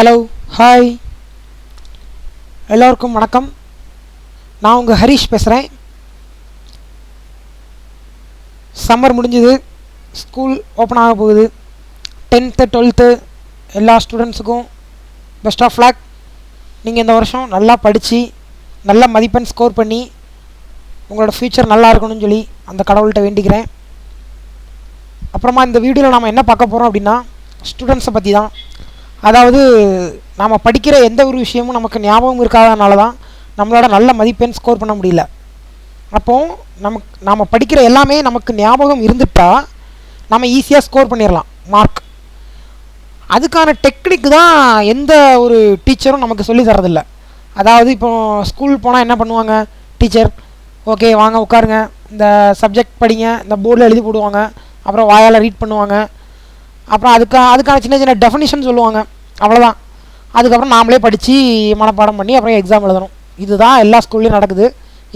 Hello hi எல்லோருக்கும் வணக்கம். நான் உங்கள் ஹரிஷ் பேசுகிறேன் சம்மர் முடிஞ்சுது. ஸ்கூல் ஓப்பன் ஆக போகுது. டென்த்து டுவெல்த்து எல்லா ஸ்டூடெண்ட்ஸுக்கும் பெஸ்ட் ஆஃப் லக் நீங்கள் இந்த வருஷம் நல்லா படித்து நல்ல மதிப்பெண் ஸ்கோர் பண்ணி உங்களோட ஃப்யூச்சர் நல்லா இருக்கணும்னு சொல்லி அந்த கடவுள்கிட்ட வேண்டிக்கிறேன். அப்புறமா இந்த வீடியோவில் நாம் என்ன பார்க்க போகிறோம் அப்படின்னா ஸ்டூடெண்ட்ஸை பற்றி தான் அதாவது நாம் படிக்கிற எந்த ஒரு விஷயமும் நமக்கு ஞாபகம் இருக்காதனால தான் நம்மளோட நல்ல மதிப்பெண் ஸ்கோர் பண்ண முடியல. அப்போது நமக்கு நாம் படிக்கிற எல்லாமே நமக்கு ஞாபகம் இருந்துட்டால் நம்ம ஈஸியாக ஸ்கோர் பண்ணிடலாம் மார்க் அதுக்கான டெக்னிக் தான் எந்த ஒரு டீச்சரும் நமக்கு சொல்லி தரதில்ல அதாவது இப்போ ஸ்கூல் போனால் என்ன பண்ணுவாங்க? டீச்சர் ஓகே வாங்க உட்காருங்க. இந்த சப்ஜெக்ட் படிங்க இந்த போர்டில் எழுதி போடுவாங்க. அப்புறம் வாயால் ரீட் பண்ணுவாங்க. அப்புறம் அதுக்கு அதுக்கான சின்ன சின்ன டெஃபினிஷன் சொல்லுவாங்க. அவ்வளோதான் அதுக்கப்புறம் நாமளே படித்து மனப்பாடம் பண்ணி அப்புறம் எக்ஸாம் எழுதணும். இதுதான் எல்லா ஸ்கூல்லையும் நடக்குது.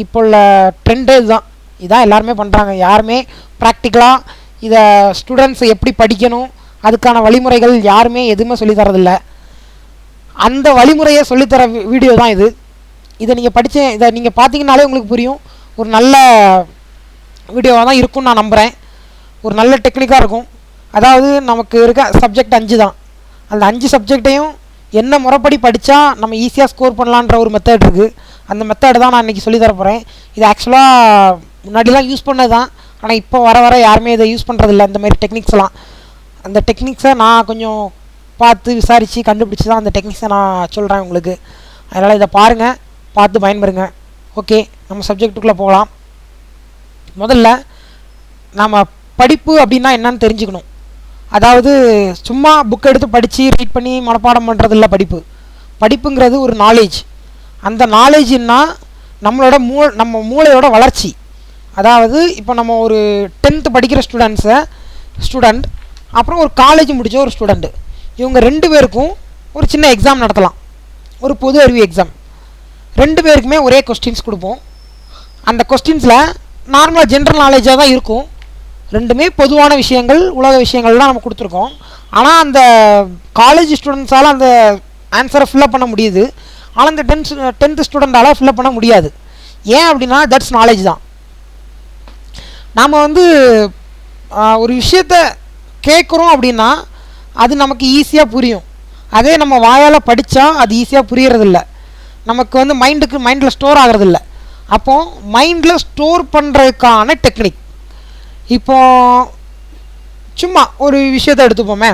இப்போ உள்ள ட்ரெண்டே இதுதான். இதான் எல்லாருமே பண்ணுறாங்க யாருமே ப்ராக்டிக்கலாக இதை ஸ்டூடெண்ட்ஸ் எப்படி படிக்கணும் அதுக்கான வழிமுறைகள் யாருமே எதுவுமே சொல்லித்தரதில்லை அந்த வழிமுறையை சொல்லித்தர வீடியோ தான் இது. இதை நீங்கள் படித்த இதை நீங்கள் பார்த்தீங்கனாலே உங்களுக்கு புரியும். ஒரு நல்ல வீடியோவாக தான் இருக்கும்னு நான் நம்புகிறேன் ஒரு நல்ல டெக்னிக்காக இருக்கும். அதாவது நமக்கு இருக்க சப்ஜெக்ட் அஞ்சு தான் அந்த அஞ்சு சப்ஜெக்டையும் என்ன முறைப்படி படித்தா நம்ம ஈஸியாக ஸ்கோர் பண்ணலான்ற ஒரு மெத்தட் இருக்குது அந்த மெத்தட் தான் நான் இன்றைக்கி சொல்லித்தர போகிறேன் இது ஆக்சுவலாக முன்னாடிலாம் யூஸ் பண்ணது தான் ஆனால் இப்போ வர வர யாருமே இதை யூஸ் பண்ணுறதில்ல இந்த மாதிரி டெக்னிக்ஸ்லாம் அந்த டெக்னிக்ஸை நான் கொஞ்சம் பார்த்து விசாரித்து கண்டுபிடிச்சி தான் அந்த டெக்னிக்ஸை நான் சொல்கிறேன் உங்களுக்கு. அதனால் இதை பாருங்கள் பார்த்து பயன்பெறுங்க ஓகே நம்ம சப்ஜெக்ட்டுக்குள்ளே போகலாம். முதல்ல நாம் படிப்பு அப்படின்னா என்னன்னு தெரிஞ்சுக்கணும். அதாவது சும்மா புக் எடுத்து படித்து ரீட் பண்ணி மனப்பாடம் பண்ணுறது இல்லை படிப்பு. படிப்புங்கிறது ஒரு நாலேஜ் அந்த நாலேஜ்னா நம்மளோட மூ நம்ம மூளையோட வளர்ச்சி. அதாவது இப்போ நம்ம ஒரு டென்த்து படிக்கிற ஸ்டூடெண்ட்ஸை ஸ்டூடெண்ட் அப்புறம் ஒரு காலேஜ் முடித்த ஒரு ஸ்டூடெண்ட்டு இவங்க ரெண்டு பேருக்கும் ஒரு சின்ன எக்ஸாம் நடத்தலாம். ஒரு பொது அறிவு எக்ஸாம் ரெண்டு பேருக்குமே ஒரே கொஸ்டின்ஸ் கொடுப்போம். அந்த கொஸ்டின்ஸில் நார்மலாக ஜென்ரல் நாலேஜாக தான் இருக்கும். ரெண்டுமே பொதுவான விஷயங்கள் உலக விஷயங்கள்லாம் நம்ம கொடுத்துருக்கோம். ஆனால் அந்த காலேஜ் ஸ்டூடெண்ட்ஸால் அந்த ஆன்சரை ஃபில்அப் பண்ண முடியுது. ஆனால் அந்த டென்த் டென்த்து ஸ்டூடெண்ட்டால் ஃபில்லப் பண்ண முடியாது. ஏன் அப்படின்னா தட்ஸ் நாலேஜ் தான். நாம் வந்து ஒரு விஷயத்த கேட்குறோம் அப்படின்னா அது நமக்கு ஈஸியாக புரியும். அதே நம்ம வாயால் படித்தா அது ஈஸியாக புரியறதில்ல. நமக்கு வந்து மைண்டுக்கு மைண்டில் ஸ்டோர் ஆகிறதில்ல. அப்போது மைண்டில் ஸ்டோர் பண்ணுறதுக்கான டெக்னிக் இப்போ சும்மா ஒரு விஷயத்தை எடுத்துப்போமே.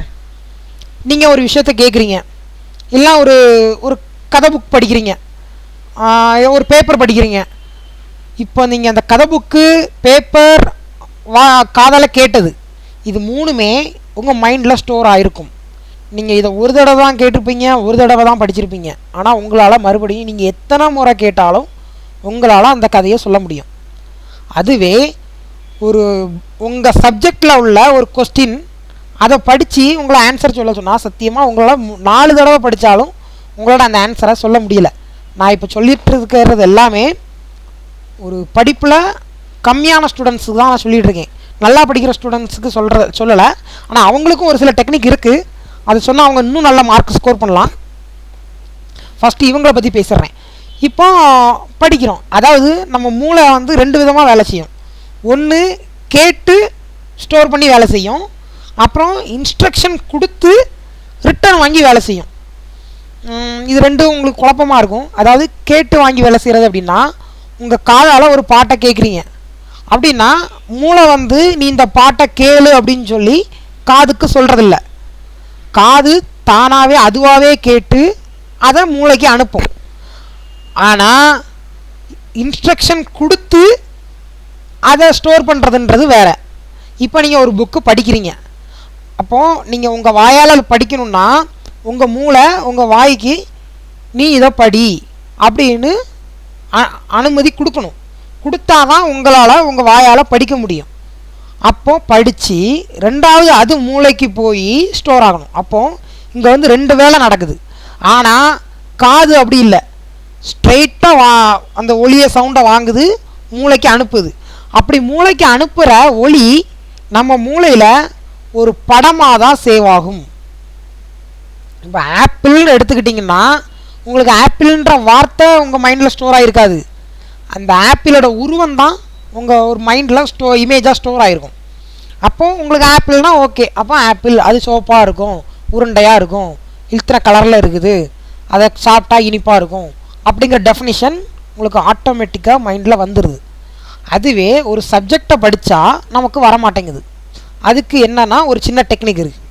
நீங்கள் ஒரு விஷயத்த கேட்குறீங்க இல்லை ஒரு ஒரு கதை புக் படிக்கிறீங்க. ஒரு பேப்பர் படிக்கிறீங்க. இப்போ நீங்கள் அந்த கதை புக்கு பேப்பர் வா காதலை கேட்டது. இது மூணுமே உங்கள் மைண்டில் ஸ்டோர் ஆகிருக்கும் நீங்கள் இதை ஒரு தடவை தான் கேட்டிருப்பீங்க ஒரு தடவை தான் படிச்சிருப்பீங்க. ஆனால் உங்களால் மறுபடியும் நீங்கள் எத்தனை முறை கேட்டாலும் உங்களால் அந்த கதையை சொல்ல முடியும். அதுவே ஒரு உங்கள் சப்ஜெக்டில் உள்ள ஒரு கொஸ்டின் அதை படித்து உங்களை ஆன்சர் சொல்ல சொன்னால் சத்தியமாக உங்களால் நாலு தடவை படித்தாலும் உங்களோட அந்த ஆன்சரை சொல்ல முடியல. நான் இப்போ சொல்லிட்டு இருக்கிறது எல்லாமே ஒரு படிப்பில் கம்மியான ஸ்டூடெண்ட்ஸுக்கு தான் நான் சொல்லிகிட்ருக்கேன் இருக்கேன். நல்லா படிக்கிற ஸ்டூடெண்ட்ஸுக்கு சொல்கிற சொல்லலை. ஆனால் அவங்களுக்கும் ஒரு சில டெக்னிக் இருக்குது அது சொன்னால் அவங்க இன்னும் நல்ல மார்க் ஸ்கோர் பண்ணலாம். ஃபஸ்ட்டு இவங்கள பற்றி பேசுகிறேன் இப்போ படிக்கிறோம். அதாவது நம்ம மூளை வந்து ரெண்டு விதமாக வேலை செய்யும். ஒன்று கேட்டு ஸ்டோர் பண்ணி வேலை செய்யும். அப்புறம் இன்ஸ்ட்ரக்ஷன் கொடுத்து ரிட்டர்ன் வாங்கி வேலை செய்யும். இது ரெண்டும் உங்களுக்கு குழப்பமாக இருக்கும். அதாவது கேட்டு வாங்கி வேலை செய்கிறது அப்படின்னா உங்கள் காதால் ஒரு பாட்டை கேட்குறீங்க அப்படின்னா மூளை வந்து நீ இந்த பாட்டை கேளு அப்படின்னு சொல்லி காதுக்கு சொல்கிறதில்ல காது தானாகவே அதுவாகவே கேட்டு அதை மூளைக்கு அனுப்பும். ஆனால் இன்ஸ்ட்ரக்ஷன் கொடுத்து அதை ஸ்டோர் பண்ணுறதுன்றது வேறு. இப்போ நீங்கள் ஒரு புக்கு படிக்கிறீங்க. அப்போது நீங்கள் உங்கள் வாயால் படிக்கணும்னா உங்கள் மூளை உங்கள் வாய்க்கு நீ இதை படி அப்படின்னு அனுமதி கொடுக்கணும். கொடுத்தா தான் உங்களால் உங்கள் வாயால் படிக்க முடியும். அப்போது படித்து ரெண்டாவது அது மூளைக்கு போய் ஸ்டோர் ஆகணும். அப்போது இங்கே வந்து ரெண்டு வேலை நடக்குது. ஆனால் காது அப்படி இல்லை. ஸ்ட்ரெயிட்டாக வா அந்த ஒளியை சவுண்டை வாங்குது மூளைக்கு அனுப்புது. அப்படி மூளைக்கு அனுப்புகிற ஒளி நம்ம மூளையில் ஒரு படமாக தான் சேவ் ஆகும். இப்போ ஆப்பிள்னு எடுத்துக்கிட்டிங்கன்னா உங்களுக்கு ஆப்பிள்ன்ற வார்த்தை உங்கள் மைண்டில் ஸ்டோர் ஆகிருக்காது அந்த ஆப்பிளோட உருவம் தான் உங்கள் ஒரு மைண்டில் ஸ்டோ இமேஜாக ஸ்டோர் ஆகிருக்கும் அப்போது உங்களுக்கு ஆப்பிள்னா ஓகே அப்போ ஆப்பிள் அது சோப்பாக இருக்கும் உருண்டையாக இருக்கும் இத்தனை கலரில் இருக்குது அதை சாப்பிட்டா இனிப்பாக இருக்கும். அப்படிங்கிற டெஃபினிஷன் உங்களுக்கு ஆட்டோமேட்டிக்காக மைண்டில் வந்துடுது அதுவே ஒரு சப்ஜெக்டை படித்தா நமக்கு வர மாட்டேங்குது அதுக்கு என்னன்னா ஒரு சின்ன டெக்னிக் இருக்குது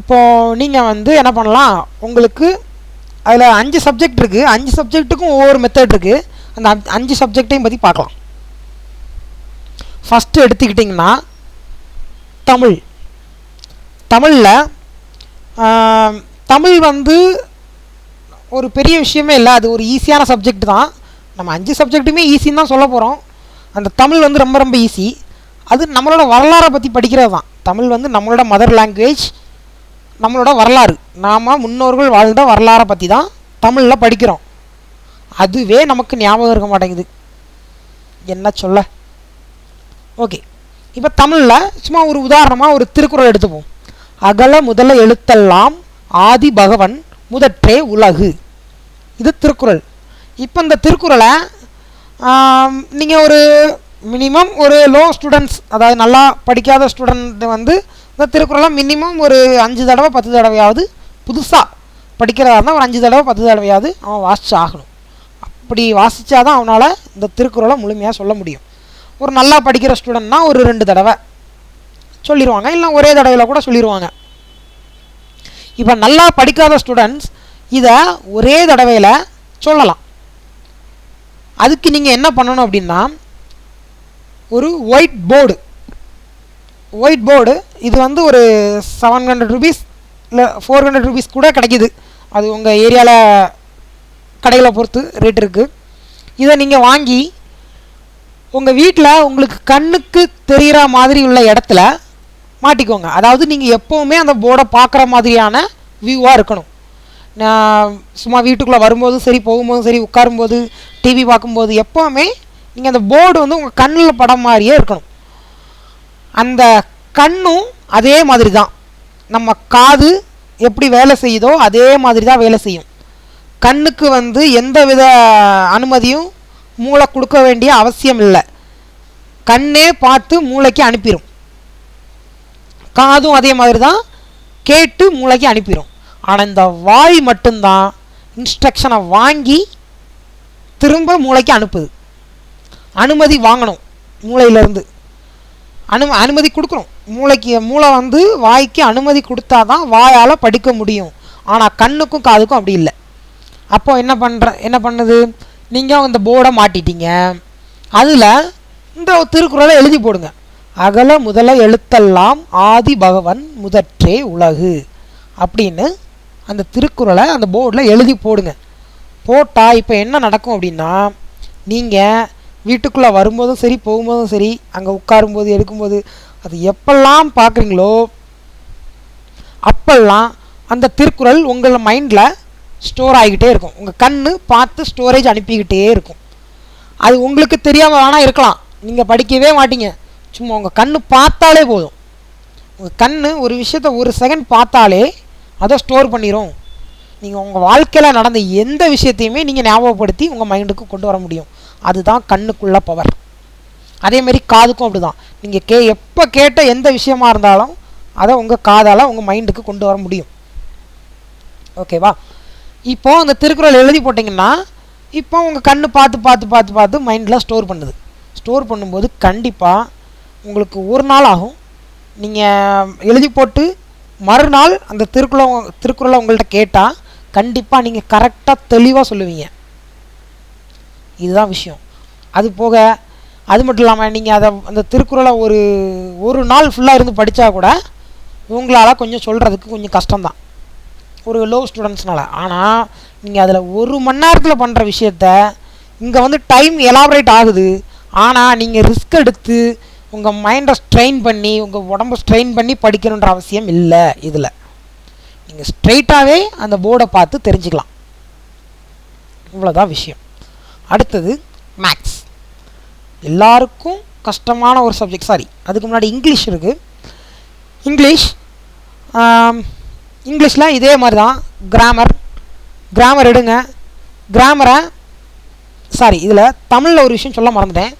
இப்போது நீங்கள் வந்து என்ன பண்ணலாம்? உங்களுக்கு அதில் அஞ்சு சப்ஜெக்ட் இருக்குது அஞ்சு சப்ஜெக்ட்டுக்கும் ஒவ்வொரு மெத்தட் இருக்குது அந்த அஞ்சு சப்ஜெக்டையும் பற்றி பார்க்கலாம். ஃபஸ்ட்டு எடுத்துக்கிட்டிங்கன்னா தமிழ். தமிழில் தமிழ் வந்து ஒரு பெரிய விஷயமே இல்லை. அது ஒரு ஈஸியான சப்ஜெக்ட் தான். நம்ம அஞ்சு சப்ஜெக்ட்டுமே ஈஸின்னு தான் சொல்ல போகிறோம் அந்த தமிழ் வந்து ரொம்ப ரொம்ப ஈஸி அது நம்மளோட வரலாறை பற்றி படிக்கிறது தான். தமிழ் வந்து நம்மளோட மதர் லாங்குவேஜ் நம்மளோட வரலாறு. நாம் முன்னோர்கள் வாழ்ந்த வரலாறை பற்றி தான் தமிழில் படிக்கிறோம். அதுவே நமக்கு ஞாபகம் இருக்க மாட்டேங்குது. என்ன சொல்ல? ஓகே இப்போ தமிழில் சும்மா ஒரு உதாரணமாக ஒரு திருக்குறள் எடுத்துப்போம். அகல முதல எழுத்தெல்லாம் ஆதி பகவன் முதற்றே உலகு. இது திருக்குறள். இப்போ இந்த திருக்குறளை நீங்கள் ஒரு மினிமம் ஒரு லோ ஸ்டூடெண்ட்ஸ் அதாவது நல்லா படிக்காத ஸ்டூடெண்ட் வந்து இந்த திருக்குறளை மினிமம் ஒரு அஞ்சு தடவை பத்து தடவையாவது புதுசாக படிக்கிறதா இருந்தால் ஒரு அஞ்சு தடவை பத்து தடவையாவது அவன் வாசிச்சு ஆகணும். அப்படி வாசித்தாதான் அவனால் இந்த திருக்குறளை முழுமையாக சொல்ல முடியும். ஒரு நல்லா படிக்கிற ஸ்டூடெண்ட்னா ஒரு ரெண்டு தடவை சொல்லிடுவாங்க இல்லை ஒரே தடவையில் கூட சொல்லிடுவாங்க இப்போ நல்லா படிக்காத ஸ்டூடெண்ட்ஸ் இதை ஒரே தடவையில் சொல்லலாம். அதுக்கு நீங்கள் என்ன பண்ணணும் அப்படின்னா ஒரு ஒயிட் போர்டு ஒயிட் போர்டு இது வந்து ஒரு செவன் ஹண்ட்ரட் ருபீஸ் இல்லை ஃபோர் ஹண்ட்ரட் ருபீஸ் கூட கிடைக்கிது. அது உங்கள் ஏரியாவில் கடைகளை பொறுத்து ரேட் இருக்குது இதை நீங்கள் வாங்கி உங்கள் வீட்டில் உங்களுக்கு கண்ணுக்கு தெரிகிற மாதிரி உள்ள இடத்துல மாட்டிக்கோங்க. அதாவது நீங்கள் எப்போவுமே அந்த போர்டை பார்க்குற மாதிரியான வியூவாக இருக்கணும். நான் சும்மா வீட்டுக்குள்ளே வரும்போதும் சரி போகும்போதும் சரி உட்காரும்போது டிவி பார்க்கும்போது எப்போவுமே நீங்கள் அந்த போர்டு வந்து உங்கள் கண்ணில் படம் மாதிரியே இருக்கணும். அந்த கண்ணும் அதே மாதிரி தான் நம்ம காது எப்படி வேலை செய்யுதோ அதே மாதிரி தான் வேலை செய்யும். கண்ணுக்கு வந்து எந்த வித அனுமதியும் மூளை கொடுக்க வேண்டிய அவசியம் இல்லை. கண்ணே பார்த்து மூளைக்கு அனுப்பிடும் காதும் அதே மாதிரி தான் கேட்டு மூளைக்கு அனுப்பிடும் ஆனால் இந்த வாய் மட்டும்தான் இன்ஸ்ட்ரக்ஷனை வாங்கி திரும்ப மூளைக்கு அனுப்புது. அனுமதி வாங்கணும் மூளையிலேருந்து. அனு அனுமதி கொடுக்கணும். மூளைக்கு மூளை வந்து வாய்க்கு அனுமதி கொடுத்தா தான் வாயால் படிக்க முடியும். ஆனால் கண்ணுக்கும் காதுக்கும் அப்படி இல்லை. அப்போ என்ன பண்ணுற என்ன பண்ணுது? நீங்கள் இந்த போர்டை மாட்டிட்டீங்க. அதில் இந்த திருக்குறளை எழுதி போடுங்க. அகல முதல எழுத்தெல்லாம் ஆதி பகவன் முதற்றே உலகு. அப்படின்னு அந்த திருக்குறளை அந்த போர்டில் எழுதி போடுங்க. போட்டால் இப்போ என்ன நடக்கும் அப்படின்னா நீங்கள் வீட்டுக்குள்ளே வரும்போதும் சரி போகும்போதும் சரி அங்கே உட்காரும்போது எடுக்கும்போது அது எப்பெல்லாம் பார்க்குறீங்களோ அப்பெல்லாம் அந்த திருக்குறள் உங்கள் மைண்டில் ஸ்டோர் ஆகிக்கிட்டே இருக்கும். உங்கள் கண் பார்த்து ஸ்டோரேஜ் அனுப்பிக்கிட்டே இருக்கும். அது உங்களுக்கு தெரியாமல் வேணால் இருக்கலாம். நீங்கள் படிக்கவே மாட்டீங்க. சும்மா உங்கள் கண் பார்த்தாலே போதும். உங்கள் கண் ஒரு விஷயத்த ஒரு செகண்ட் பார்த்தாலே அதை ஸ்டோர் பண்ணிடும் நீங்கள் உங்கள் வாழ்க்கையில் நடந்த எந்த விஷயத்தையுமே நீங்கள் ஞாபகப்படுத்தி உங்கள் மைண்டுக்கு கொண்டு வர முடியும். அதுதான் கண்ணுக்குள்ள பவர் அதேமாரி காதுக்கும் அப்படி தான் நீங்கள் கே எப்போ கேட்ட எந்த விஷயமா இருந்தாலும் அதை உங்கள் காதால் உங்கள் மைண்டுக்கு கொண்டு வர முடியும். ஓகேவா இப்போ அந்த திருக்குறள் எழுதி போட்டிங்கன்னா இப்போ உங்கள் கண் பார்த்து பார்த்து பார்த்து பார்த்து மைண்டில் ஸ்டோர் பண்ணுது. ஸ்டோர் பண்ணும்போது கண்டிப்பாக உங்களுக்கு ஒரு நாள் ஆகும். நீங்கள் எழுதி போட்டு மறுநாள் அந்த திருக்குறளை திருக்குறளை உங்கள்கிட்ட கேட்டால் கண்டிப்பாக நீங்கள் கரெக்டாக தெளிவாக சொல்லுவீங்க. இதுதான் விஷயம். அது போக அது மட்டும் இல்லாமல் நீங்கள் அதை அந்த திருக்குறளை ஒரு ஒரு நாள் ஃபுல்லாக இருந்து படித்தா கூட உங்களால் கொஞ்சம் சொல்கிறதுக்கு கொஞ்சம் கஷ்டம்தான். ஒரு லோ ஸ்டூடெண்ட்ஸ்னால ஆனால் நீங்கள் அதில் ஒரு மணி நேரத்தில் பண்ணுற விஷயத்த இங்கே வந்து டைம் எலாபரேட் ஆகுது. ஆனால் நீங்கள் ரிஸ்க் எடுத்து உங்கள் மைண்டை ஸ்ட்ரெயின் பண்ணி உங்கள் உடம்ப ஸ்ட்ரெயின் பண்ணி படிக்கணுன்ற அவசியம் இல்லை இதில். நீங்கள் ஸ்ட்ரெயிட்டாகவே அந்த போர்டை பார்த்து தெரிஞ்சுக்கலாம். இவ்வளோதான் விஷயம். அடுத்தது மேக்ஸ் எல்லாருக்கும் கஷ்டமான ஒரு சப்ஜெக்ட் சாரி அதுக்கு முன்னாடி இங்கிலீஷ் இருக்குது இங்கிலீஷ் இங்கிலீஷில் இதே மாதிரி தான் கிராமர் கிராமர் எடுங்க கிராமரை சாரி இதில் தமிழில் ஒரு விஷயம் சொல்ல மறந்துட்டேன்.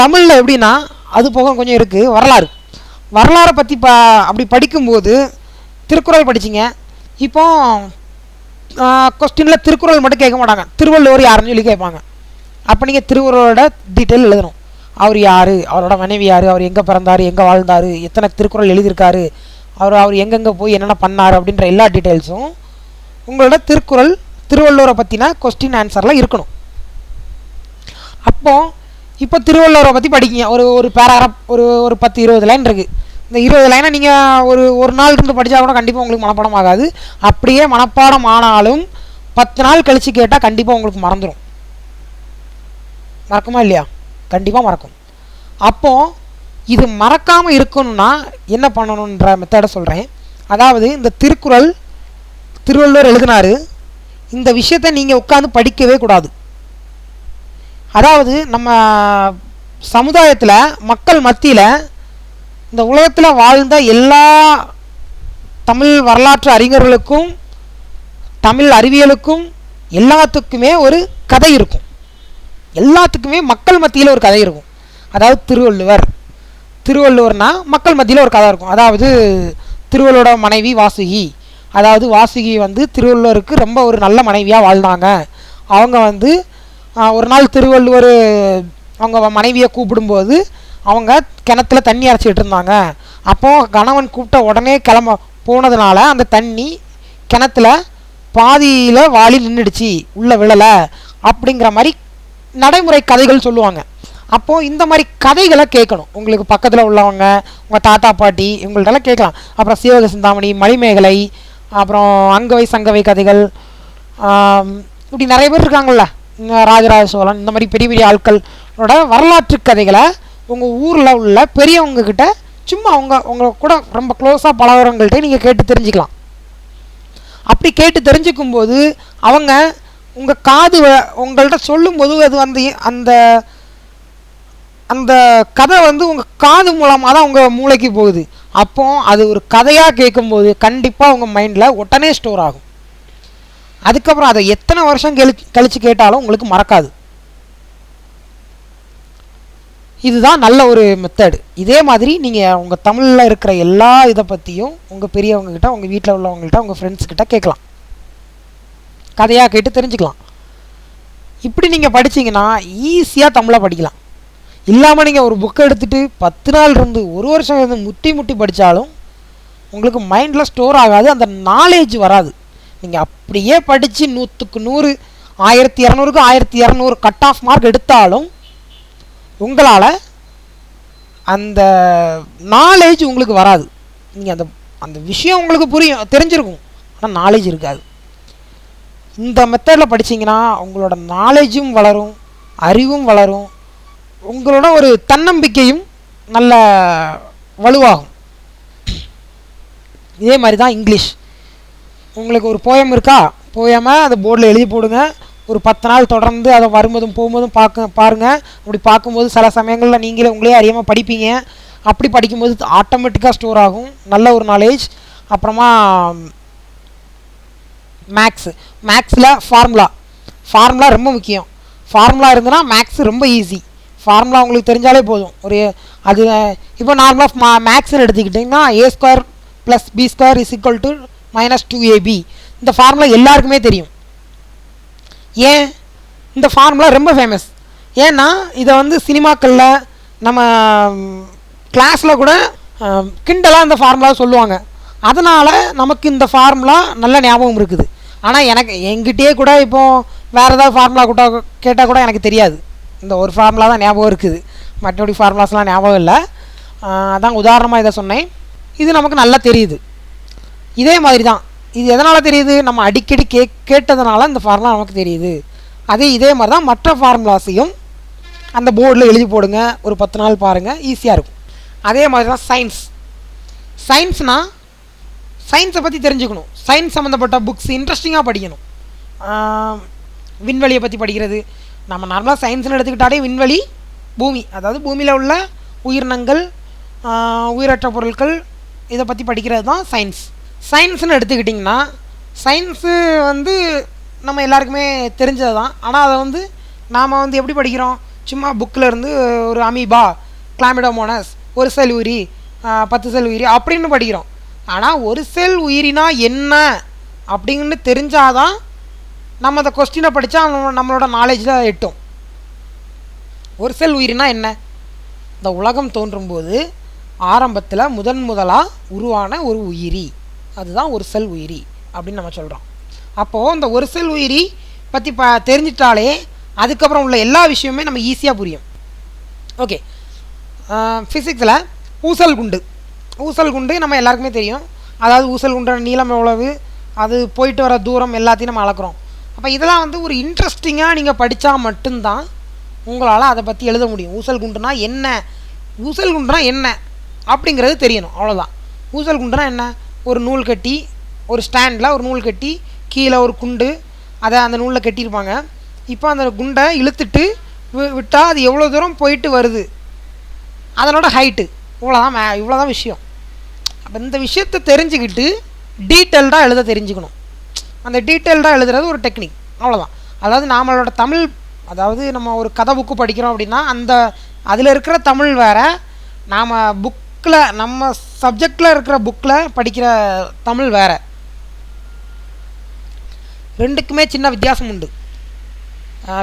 தமிழில் எப்படின்னா அது போக கொஞ்சம் இருக்குது வரலாறு. வரலாறை பற்றி ப அப்படி படிக்கும்போது திருக்குறள் படிச்சிங்க. இப்போ கொஸ்டினில் திருக்குறள் மட்டும் கேட்க மாட்டாங்க. திருவள்ளுவர் யாருன்னு சொல்லி கேட்பாங்க. அப்போ நீங்கள் திருவள்ளுவரோட டீட்டெயில் எழுதணும். அவர் யார்? அவரோட மனைவி யார்? அவர் எங்கே பிறந்தார்? எங்கே வாழ்ந்தார்? எத்தனை திருக்குறள் எழுதியிருக்காரு? அவர் அவர் எங்கெங்கே போய் என்னென்ன பண்ணார்? அப்படின்ற எல்லா டீட்டெயில்ஸும் உங்களோட திருக்குறள் திருவள்ளுவரை பற்றின கொஸ்டின் ஆன்சரில் இருக்கணும். அப்போது இப்போ திருவள்ளுவரை பற்றி படிக்கிங்க. ஒரு ஒரு பேராகிராஃப் ஒரு ஒரு பத்து இருபது லைன் இருக்குது இந்த இருபது லைனை நீங்கள் ஒரு ஒரு நாள் இருந்து படித்தா கூட கண்டிப்பாக உங்களுக்கு மனப்பாடம் ஆகாது. அப்படியே மனப்பாடம் ஆனாலும் பத்து நாள் கழித்து கேட்டால் கண்டிப்பாக உங்களுக்கு மறந்துடும் மறக்குமா இல்லையா? கண்டிப்பாக மறக்கும். அப்போது இது மறக்காமல் இருக்கணும்னா என்ன பண்ணணுன்ற மெத்தடை சொல்கிறேன் அதாவது இந்த திருக்குறள் திருவள்ளுவர் எழுதினார். இந்த விஷயத்தை நீங்கள் உட்காந்து படிக்கவே கூடாது. அதாவது நம்ம சமுதாயத்தில் மக்கள் மத்தியில் இந்த உலகத்தில் வாழ்ந்த எல்லா தமிழ் வரலாற்று அறிஞர்களுக்கும் தமிழ் அறிவியலுக்கும் எல்லாத்துக்குமே ஒரு கதை இருக்கும். எல்லாத்துக்குமே மக்கள் மத்தியில் ஒரு கதை இருக்கும். அதாவது திருவள்ளுவர். திருவள்ளுவர்னா மக்கள் மத்தியில் ஒரு கதை இருக்கும். அதாவது திருவள்ளுவரோட மனைவி வாசுகி. அதாவது வாசுகி வந்து திருவள்ளுவருக்கு ரொம்ப ஒரு நல்ல மனைவியாக வாழ்ந்தாங்க. அவங்க வந்து ஒரு நாள் திருவள்ளுவர் அவங்க மனைவியை கூப்பிடும்போது அவங்க கிணத்துல தண்ணி அரைச்சிட்டு இருந்தாங்க. அப்போது கணவன் கூப்பிட்ட உடனே கிளம்ப போனதுனால அந்த தண்ணி கிணத்துல பாதியில் வாளி நின்றுடுச்சு உள்ளே விழலை அப்படிங்கிற மாதிரி நடைமுறை கதைகள் சொல்லுவாங்க. அப்போது இந்த மாதிரி கதைகளை கேட்கணும். உங்களுக்கு பக்கத்தில் உள்ளவங்க உங்கள் தாத்தா பாட்டி இவங்கள்ட்டெல்லாம் கேட்கலாம். அப்புறம் சீவக சிந்தாமணி மணிமேகலை அப்புறம் அங்கவை சங்கவை கதைகள் இப்படி நிறைய பேர் இருக்காங்கல்ல. ராஜராஜ சோழன் இந்த மாதிரி பெரிய பெரிய ஆட்களோட வரலாற்று கதைகளை உங்கள் ஊரில் உள்ள பெரியவங்கக்கிட்ட சும்மா அவங்க உங்க கூட ரொம்ப க்ளோஸாக பழகிறவங்கள்ட்ட நீங்கள் கேட்டு தெரிஞ்சுக்கலாம். அப்படி கேட்டு தெரிஞ்சுக்கும் போது அவங்க உங்கள் காது உங்கள்கிட்ட சொல்லும்போது அது வந்து அந்த அந்த கதை வந்து உங்கள் காது மூலமாக தான் உங்கள் மூளைக்கு போகுது. அப்போ அது ஒரு கதையாக கேட்கும்போது கண்டிப்பாக உங்கள் மைண்டில் உடனே ஸ்டோர் ஆகும். அதுக்கப்புறம் அதை எத்தனை வருஷம் கழி கழித்து கேட்டாலும் உங்களுக்கு மறக்காது. இதுதான் நல்ல ஒரு மெத்தடு இதே மாதிரி நீங்கள் உங்கள் தமிழில் இருக்கிற எல்லா இதை பற்றியும் உங்கள் பெரியவங்கக்கிட்ட உங்கள் வீட்டில் உள்ளவங்கள்ட்ட உங்கள் ஃப்ரெண்ட்ஸ்கிட்ட கேட்கலாம். கதையாக கேட்டு தெரிஞ்சுக்கலாம். இப்படி நீங்கள் படிச்சீங்கன்னா ஈஸியாக தமிழை படிக்கலாம். இல்லாமல் நீங்கள் ஒரு புக்கை எடுத்துகிட்டு பத்து நாள் இருந்து ஒரு வருஷம் இருந்து முட்டி முட்டி படித்தாலும் உங்களுக்கு மைண்டில் ஸ்டோர் ஆகாது அந்த நாலேஜ் வராது. நீங்கள் அப்படியே படித்து நூற்றுக்கு நூறு ஆயிரத்தி இரநூறுக்கு ஆயிரத்தி இரநூறு கட் ஆஃப் மார்க் எடுத்தாலும் உங்களால் அந்த நாலேஜ் உங்களுக்கு வராது. நீங்கள் அந்த அந்த விஷயம் உங்களுக்கு புரியும் தெரிஞ்சிருக்கும். ஆனால் நாலேஜ் இருக்காது. இந்த மெத்தடில் படிச்சீங்கன்னா உங்களோட நாலேஜும் வளரும் அறிவும் வளரும். உங்களோட ஒரு தன்னம்பிக்கையும் நல்ல வலுவாகும். இதே மாதிரி தான் இங்கிலீஷ். உங்களுக்கு ஒரு போயம் இருக்கா? போயமை அதை போர்டில் எழுதி போடுங்க. ஒரு பத்து நாள் தொடர்ந்து அதை வரும்போதும் போகும்போதும் பார்க்க பாருங்கள் அப்படி பார்க்கும்போது சில சமயங்களில் நீங்களே உங்களே அறியாமல் படிப்பீங்க. அப்படி படிக்கும்போது ஆட்டோமேட்டிக்காக ஸ்டோர் ஆகும். நல்ல ஒரு நாலேஜ் அப்புறமா மேக்ஸு மேக்ஸில் ஃபார்முலா ஃபார்முலா ரொம்ப முக்கியம். ஃபார்முலா இருந்ததுன்னா மேக்ஸ் ரொம்ப ஈஸி ஃபார்முலா உங்களுக்கு தெரிஞ்சாலே போதும். ஒரு அது இப்போ நார்மலாக மா மேக்ஸ்னு எடுத்துக்கிட்டிங்கன்னா A square plus B square is equal to minus two AB இந்த ஃபார்முலா எல்லாருக்குமே தெரியும். ஏன்? இந்த ஃபார்முலா ரொம்ப ஃபேமஸ் ஏன்னா இதை வந்து சினிமாக்களில் நம்ம கிளாஸில் கூட கிண்டலாக இந்த ஃபார்முலா சொல்லுவாங்க. அதனால் நமக்கு இந்த ஃபார்முலா நல்ல ஞாபகம் இருக்குது. ஆனால் எனக்கு எங்கிட்டயே கூட இப்போ வேறு ஏதாவது ஃபார்முலா கூட கேட்டால் கூட எனக்கு தெரியாது. இந்த ஒரு ஃபார்முலா தான் ஞாபகம் இருக்குது. மற்றபடி ஃபார்முலாஸ்லாம் ஞாபகம் இல்லை. அதான் உதாரணமாக இதை சொன்னேன். இது நமக்கு நல்லா தெரியுது. இதே மாதிரி தான் இது எதனால் தெரியுது? நம்ம அடிக்கடி கே கேட்டதுனால இந்த ஃபார்முலா நமக்கு தெரியுது. அதே இதே மாதிரி தான் மற்ற ஃபார்முலாஸையும் அந்த போர்டில் எழுதி போடுங்க. ஒரு பத்து நாள் பாருங்கள் ஈஸியாக இருக்கும். அதே மாதிரி தான் சயின்ஸ் சயின்ஸ்னால் சயின்ஸை பற்றி தெரிஞ்சுக்கணும். சயின்ஸ் சம்மந்தப்பட்ட புக்ஸ் இன்ட்ரெஸ்டிங்காக படிக்கணும். விண்வெளியை பற்றி படிக்கிறது. நம்ம நார்மலாக சயின்ஸ்னு எடுத்துக்கிட்டாலே விண்வெளி பூமி. அதாவது பூமியில் உள்ள உயிரினங்கள் உயிரற்ற பொருட்கள் இதை பற்றி படிக்கிறது தான் சயின்ஸ் சயின்ஸ்னு எடுத்துக்கிட்டிங்கன்னா சயின்ஸு வந்து நம்ம எல்லாருக்குமே தெரிஞ்சது தான் ஆனால் அதை வந்து நாம் வந்து எப்படி படிக்கிறோம்? சும்மா புக்கில் இருந்து ஒரு அமீபா கிளாமிடோமோனஸ் ஒரு செல் உயிரி பத்து செல் உயிரி அப்படின்னு படிக்கிறோம். ஆனால் ஒரு செல் உயிரினா என்ன அப்படின்னு தெரிஞ்சாதான் நம்ம அந்த கொஸ்டினை படித்தா நம்மளோட நாலேஜில் எட்டும். ஒரு செல் உயிரினா என்ன? இந்த உலகம் தோன்றும்போது ஆரம்பத்தில் முதன் முதலாக உருவான ஒரு உயிரி. அதுதான் ஒரு செல் உயிரி அப்படின்னு நம்ம சொல்கிறோம் அப்போது இந்த ஒரு செல் உயிரி பற்றி ப தெரிஞ்சிட்டாலே அதுக்கப்புறம் உள்ள எல்லா விஷயமுமே நம்ம ஈஸியாக புரியும். ஓகே ஃபிசிக்ஸில் ஊசல் குண்டு. ஊசல் குண்டு நம்ம எல்லாருக்குமே தெரியும். அதாவது ஊசல் குண்டோட நீளம் எவ்வளவு அது போயிட்டு வர தூரம் எல்லாத்தையும் நம்ம அளக்குறோம். அப்போ இதெல்லாம் வந்து ஒரு இன்ட்ரெஸ்டிங்காக நீங்கள் படித்தா மட்டும்தான் உங்களால் அதை பற்றி எழுத முடியும். ஊசல் குண்டுனா என்ன? ஊசல் குண்டுனா என்ன? அப்படிங்கிறது தெரியணும். அவ்வளோதான் ஊசல் குண்டுனா என்ன? ஒரு நூல் கட்டி ஒரு ஸ்டாண்டில் ஒரு நூல் கட்டி கீழே ஒரு குண்டு அதை அந்த நூலில் கட்டியிருப்பாங்க. இப்போ அந்த குண்டை இழுத்துட்டு வி விட்டால் அது எவ்வளோ தூரம் போயிட்டு வருது? அதனோட ஹைட்டு இவ்வளோதான் மே இவ்வளோதான் விஷயம். அப்போ இந்த விஷயத்தை தெரிஞ்சுக்கிட்டு டீட்டெயில்டாக எழுத தெரிஞ்சுக்கணும். அந்த டீட்டெயில்டாக எழுதுறது ஒரு டெக்னிக் அவ்வளோதான் அதாவது நாமளோட தமிழ் அதாவது நம்ம ஒரு கதை புக்கு படிக்கிறோம் அப்படின்னா அந்த அதில் இருக்கிற தமிழ் வேறு நாம் புக் புக்கில் நம்ம சப்ஜெக்டில் இருக்கிற புக்கில் படிக்கிற தமிழ் வேறு. ரெண்டுக்குமே சின்ன வித்தியாசம் உண்டு.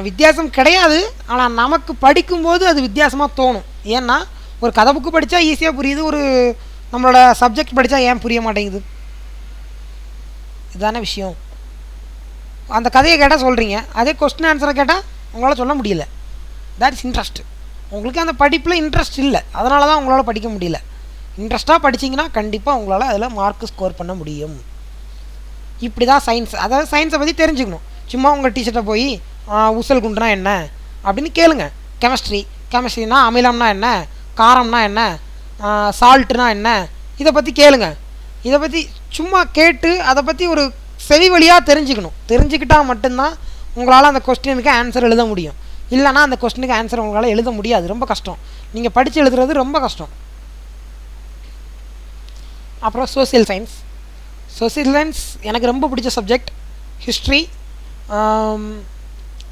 வித்தியாசம் கிடையாது ஆனால் நமக்கு படிக்கும்போது அது வித்தியாசமாக தோணும். ஏன்னா ஒரு கதை புக்கு படித்தா ஈஸியாக புரியுது ஒரு நம்மளோட சப்ஜெக்ட் படித்தா ஏன் புரிய மாட்டேங்குது? இதுதானே விஷயம். அந்த கதையை கேட்டால் சொல்கிறீங்க அதே கொஸ்டின் ஆன்சரை கேட்டால் உங்களால் சொல்ல முடியல. தட்ஸ் இன்ட்ரெஸ்ட் உங்களுக்கு அந்த படிப்பில் இன்ட்ரெஸ்ட் இல்லை. அதனால தான் உங்களால் படிக்க முடியல. இன்ட்ரெஸ்ட்டாக படிச்சீங்கன்னா கண்டிப்பாக உங்களால் அதில் மார்க் ஸ்கோர் பண்ண முடியும். இப்படி தான் சயின்ஸ் அதாவது சயின்ஸை பற்றி தெரிஞ்சுக்கணும். சும்மா உங்கள் டீச்சர்கிட்ட போய் உசல் ஊசல் குண்டுனா என்ன? அப்படின்னு கேளுங்க. கெமிஸ்ட்ரி கெமிஸ்ட்ரினா அமிலம்னா என்ன? காரம்னா என்ன? சால்ட்டுனா என்ன? இதை பற்றி கேளுங்க. இதை பற்றி சும்மா கேட்டு அதை பற்றி ஒரு செவி வழியாக தெரிஞ்சுக்கணும். தெரிஞ்சுக்கிட்டால் மட்டும்தான் உங்களால் அந்த கொஸ்டினுக்கு ஆன்சர் எழுத முடியும். இல்லைனா அந்த கொஸ்டினுக்கு ஆன்சர் உங்களால் எழுத முடியாது. ரொம்ப கஷ்டம். நீங்கள் படித்து எழுதுறது ரொம்ப கஷ்டம். அப்புறம் சோசியல் சயின்ஸ் சோசியல் சயின்ஸ் எனக்கு ரொம்ப பிடிச்ச சப்ஜெக்ட் ஹிஸ்ட்ரி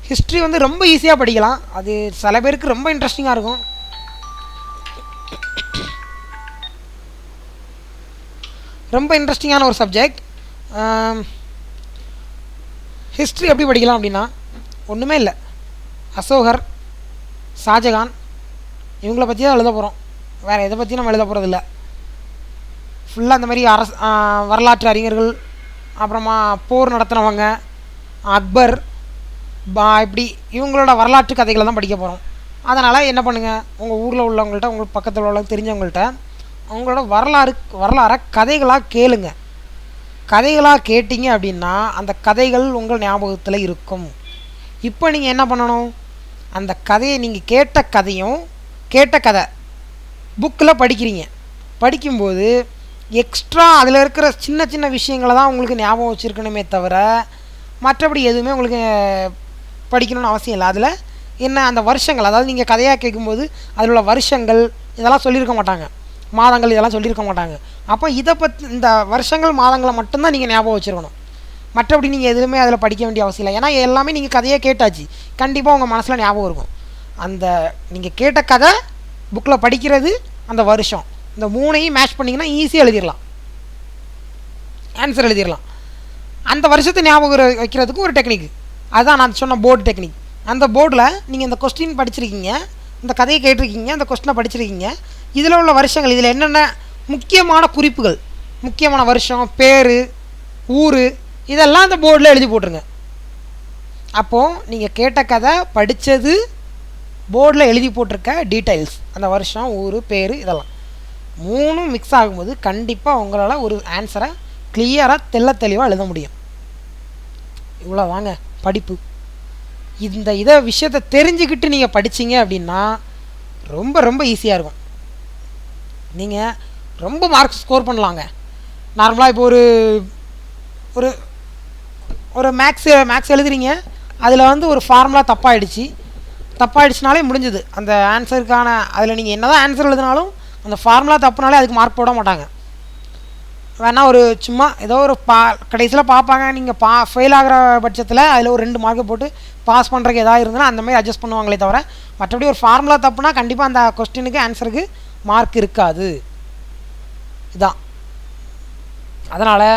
ஹிஸ்ட்ரி வந்து ரொம்ப ஈஸியாக படிக்கலாம். அது சில பேருக்கு ரொம்ப இன்ட்ரெஸ்டிங்காக இருக்கும். ரொம்ப இன்ட்ரெஸ்டிங்கான ஒரு சப்ஜெக்ட் ஹிஸ்ட்ரி எப்படி படிக்கலாம் அப்படின்னா ஒன்றுமே இல்லை. அசோகர் ஷாஜகான் இவங்கள பற்றி தான் எழுத போகிறோம் வேறு எதை பற்றியும் நம்ம எழுத போகிறதில்ல ஃபுல்லாக அந்த மாதிரி அரசு வரலாற்று அறிஞர்கள் அப்புறமா போர் நடத்தினவங்க அக்பர் பா இப்படி இவங்களோட வரலாற்று கதைகளை தான் படிக்க போகிறோம் அதனால் என்ன பண்ணுங்கள் உங்கள் ஊரில் உள்ளவங்கள்ட்ட உங்களுக்கு பக்கத்தில் உள்ளவங்க தெரிஞ்சவங்கள்ட்ட அவங்களோட வரலாறு வரலாறை கதைகளாக கேளுங்க. கதைகளாக கேட்டிங்க அப்படின்னா அந்த கதைகள் உங்கள் ஞாபகத்தில் இருக்கும். இப்போ நீங்கள் என்ன பண்ணணும்? அந்த கதையை நீங்கள் கேட்ட கதையும் கேட்ட கதை புக்கில் படிக்கிறீங்க. படிக்கும்போது எக்ஸ்ட்ரா அதில் இருக்கிற சின்ன சின்ன விஷயங்களை தான் உங்களுக்கு ஞாபகம் வச்சுருக்கணுமே தவிர மற்றபடி எதுவுமே உங்களுக்கு படிக்கணும்னு அவசியம் இல்லை. அதில் என்ன அந்த வருஷங்கள் அதாவது நீங்கள் கதையாக கேட்கும்போது அதில் உள்ள வருஷங்கள் இதெல்லாம் சொல்லியிருக்க மாட்டாங்க. மாதங்கள் இதெல்லாம் சொல்லியிருக்க மாட்டாங்க. அப்போ இதை பற்றி இந்த வருஷங்கள் மாதங்களை மட்டும்தான் நீங்கள் ஞாபகம் வச்சுருக்கணும். மற்றபடி நீங்கள் எதுவுமே அதில் படிக்க வேண்டிய அவசியம் இல்லை. ஏன்னா எல்லாமே நீங்கள் கதையாக கேட்டாச்சு. கண்டிப்பாக உங்கள் மனசில் ஞாபகம் இருக்கும். அந்த நீங்கள் கேட்ட கதை புக்கில் படிக்கிறது அந்த வருஷம். இந்த மூணையும் மேட்ச் பண்ணிங்கன்னா ஈஸியாக எழுதிடலாம் ஆன்சர் எழுதிடலாம் அந்த வருஷத்தை ஞாபகம் வைக்கிறதுக்கு ஒரு டெக்னிக் அதுதான் நான் சொன்ன போர்டு டெக்னிக் அந்த போர்டில் நீங்கள் இந்த கொஸ்டின் படிச்சிருக்கீங்க இந்த கதையை கேட்டிருக்கீங்க அந்த கொஸ்டினை படிச்சிருக்கீங்க. இதில் உள்ள வருஷங்கள் இதில் என்னென்ன முக்கியமான குறிப்புகள் முக்கியமான வருஷம் பேர் ஊர் இதெல்லாம் அந்த போர்டில் எழுதி போட்டுருங்க. அப்போது நீங்கள் கேட்ட கதை படித்தது போர்டில் எழுதி போட்டிருக்க டீட்டெயில்ஸ் அந்த வருஷம் ஊர் பேர் இதெல்லாம். மூணும் மிக்ஸ் ஆகும்போது கண்டிப்பாக உங்களால் ஒரு ஆன்சரை கிளியராக தெள்ள தெளிவாக எழுத முடியும். இவ்வளோ வாங்க படிப்பு. இந்த இதை விஷயத்தை தெரிஞ்சுக்கிட்டு நீங்கள் படிச்சீங்க அப்படின்னா ரொம்ப ரொம்ப ஈஸியாக இருக்கும். நீங்கள் ரொம்ப மார்க் ஸ்கோர் பண்ணலாங்க. நார்மலாக இப்போ ஒரு ஒரு ஒரு மேக்ஸ் மேக்ஸ் எழுதுறீங்க. அதில் வந்து ஒரு ஃபார்முலா தப்பாகிடுச்சு தப்பாகிடுச்சுனாலே முடிஞ்சுது. அந்த ஆன்சருக்கான அதில் நீங்கள் என்ன தான் ஆன்சர் எழுதினாலும் அந்த ஃபார்முலா தப்புனாலே அதுக்கு மார்க் போட மாட்டாங்க. வேணா ஒரு சும்மா ஏதோ ஒரு பா கடைசியில் பார்ப்பாங்க. நீங்கள் பா ஃபெயில் ஆகிற பட்சத்தில் அதில் ஒரு ரெண்டு மார்க்கு போட்டு பாஸ் பண்ணுறதுக்கு எதாவது இருந்ததுன்னா அந்த மாதிரி அட்ஜஸ்ட் பண்ணுவாங்களே தவிர மற்றபடி ஒரு ஃபார்முலா தப்புனா கண்டிப்பாக அந்த கொஸ்டினுக்கு ஆன்சருக்கு மார்க் இருக்காது. இதான். அதனால்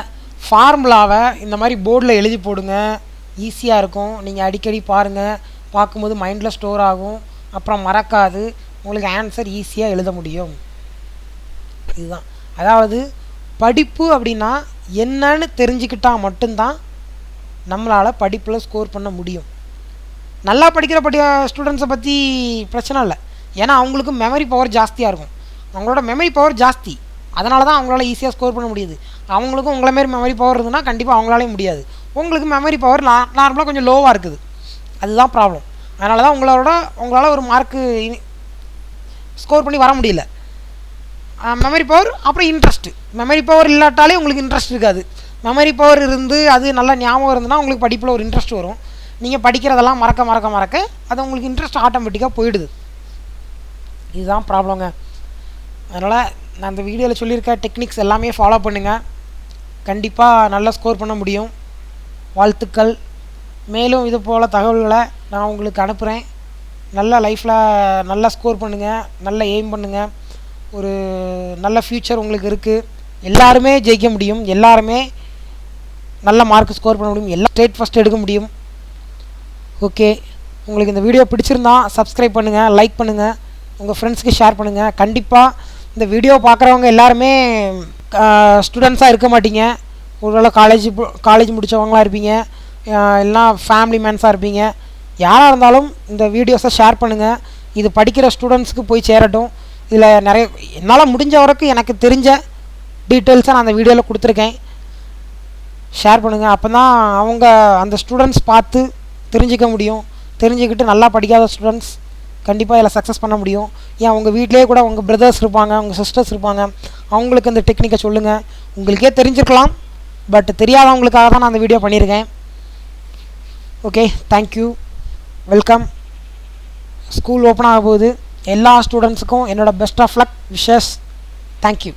ஃபார்முலாவை இந்த மாதிரி போர்டில் எழுதி போடுங்க. ஈஸியாக இருக்கும். நீங்கள் அடிக்கடி பாருங்கள் பார்க்கும்போது மைண்டில் ஸ்டோர் ஆகும். அப்புறம் மறக்காது. உங்களுக்கு ஆன்சர் ஈஸியாக எழுத முடியும். இதுதான். அதாவது படிப்பு அப்படின்னா என்னன்னு தெரிஞ்சுக்கிட்டால் மட்டும்தான் நம்மளால் படிப்பில் ஸ்கோர் பண்ண முடியும். நல்லா படிக்கிற படி ஸ்டூடெண்ட்ஸை பற்றி பிரச்சனை இல்லை. ஏன்னா அவங்களுக்கு மெமரி பவர் ஜாஸ்தியாக இருக்கும். அவங்களோட மெமரி பவர் ஜாஸ்தி. அதனால தான் அவங்களால ஈஸியாக ஸ்கோர் பண்ண முடியுது. அவங்களுக்கும் உங்களை மாரி மெமரி பவர் இருந்ததுன்னா கண்டிப்பாக அவங்களாலேயும் முடியாது. உங்களுக்கு மெமரி பவர் நார்மலாக கொஞ்சம் லோவாக இருக்குது. அதுதான் ப்ராப்ளம் அதனால தான் உங்களோட உங்களால் ஒரு மார்க்கு ஸ்கோர் பண்ணி வர முடியல. மெமரி பவர் அப்புறம் இன்ட்ரெஸ்ட்டு மெமரி பவர் இல்லாட்டாலே உங்களுக்கு இன்ட்ரெஸ்ட் இருக்காது. மெமரி பவர் இருந்து அது நல்லா ஞாபகம் இருந்ததுன்னா உங்களுக்கு படிப்பில் ஒரு இன்ட்ரெஸ்ட் வரும். நீங்கள் படிக்கிறதெல்லாம் மறக்க மறக்க மறக்க அது உங்களுக்கு இன்ட்ரெஸ்ட் ஆட்டோமேட்டிக்காக போயிடுது. இதுதான் ப்ராப்ளங்க அதனால் நான் இந்த வீடியோவில் சொல்லியிருக்க டெக்னிக்ஸ் எல்லாமே ஃபாலோ பண்ணுங்கள் கண்டிப்பாக நல்லா ஸ்கோர் பண்ண முடியும். வாழ்த்துக்கள். மேலும் இது போல் தகவல்களை நான் உங்களுக்கு அனுப்புகிறேன் நல்ல லைஃப்பில் நல்லா ஸ்கோர் பண்ணுங்கள் நல்லா எய்ம் பண்ணுங்கள் ஒரு நல்ல ஃப்யூச்சர் உங்களுக்கு இருக்குது எல்லாருமே ஜெயிக்க முடியும். எல்லாருமே நல்ல மார்க் ஸ்கோர் பண்ண முடியும். எல்லா ஸ்டேட் ஃபஸ்ட் எடுக்க முடியும். ஓகே உங்களுக்கு இந்த வீடியோ பிடிச்சிருந்தா சப்ஸ்கிரைப் பண்ணுங்கள் லைக் பண்ணுங்கள் உங்கள் ஃப்ரெண்ட்ஸ்க்கு ஷேர் பண்ணுங்கள் கண்டிப்பாக இந்த வீடியோ பார்க்குறவங்க எல்லாருமே ஸ்டூடெண்ட்ஸாக இருக்க மாட்டீங்க. ஒருவேளை காலேஜ் காலேஜ் முடித்தவங்களாக இருப்பீங்க. எல்லாம் ஃபேமிலி மேன்ஸாக இருப்பீங்க. யாராக இருந்தாலும் இந்த வீடியோஸை ஷேர் பண்ணுங்கள் இது படிக்கிற ஸ்டூடெண்ட்ஸ்க்கு போய் சேரட்டும். இதில் நிறைய என்னால் முடிஞ்ச வரைக்கும் எனக்கு தெரிஞ்ச டீட்டெயில்ஸை நான் அந்த வீடியோவில் கொடுத்துருக்கேன். ஷேர் பண்ணுங்கள் அப்போ தான் அவங்க அந்த ஸ்டூடெண்ட்ஸ் பார்த்து தெரிஞ்சிக்க முடியும். தெரிஞ்சுக்கிட்டு நல்லா படிக்காத ஸ்டூடெண்ட்ஸ் கண்டிப்பாக இதில் சக்ஸஸ் பண்ண முடியும். ஏன் உங்கள் வீட்லேயே கூட உங்கள் பிரதர்ஸ் இருப்பாங்க உங்கள் சிஸ்டர்ஸ் இருப்பாங்க. அவங்களுக்கு இந்த டெக்னிக்கை சொல்லுங்கள் உங்களுக்கே தெரிஞ்சிருக்கலாம். பட் தெரியாதவங்களுக்காக தான் நான் அந்த வீடியோ பண்ணியிருக்கேன். Okay thank you welcome school open ஆக போகுது. எல்லா ஸ்டூடெண்ட்ஸுக்கும் என்னோடய best of luck wishes thank you